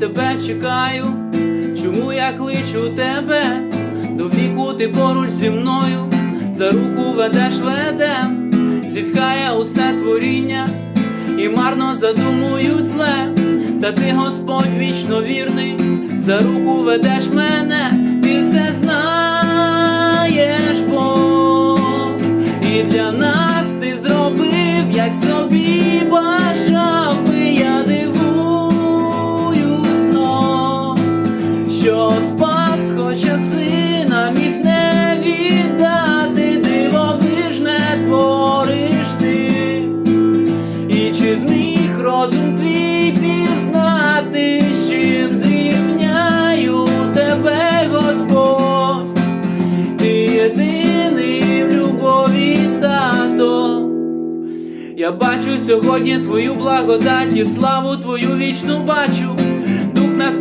тебе чекаю, чому я кличу тебе, до віку ти поруч зі мною, за руку ведеш ведем, зітхає усе творіння, і марно задумують зле, та ти, Господь, вічно вірний, за руку ведеш мене, ти все знаєш, Бог, і для нас ти зробив, як собі бажав що спас, хоча сина міг не віддати, дивовижне твориш ти. І чи зміг розум твій пізнати, з чим зрівняю тебе, Господь, ти єдиний в любові тато. Я бачу сьогодні твою благодать і славу твою вічну бачу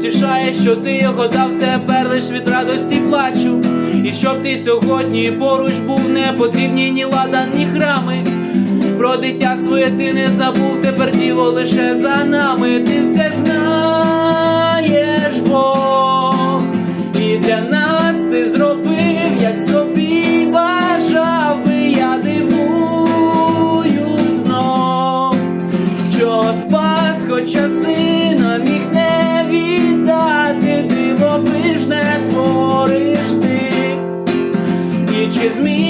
втішає, що ти його дав тепер лиш від радості плачу. І щоб ти сьогодні поруч був, не потрібні ні лада, ні храми. Про дитя своє ти не забув, тепер діло лише за нами. Ти все знаєш, Бог, і для нас ти зробив, як собі бажав би, я дивую знов, що спас хоч часи. gives me.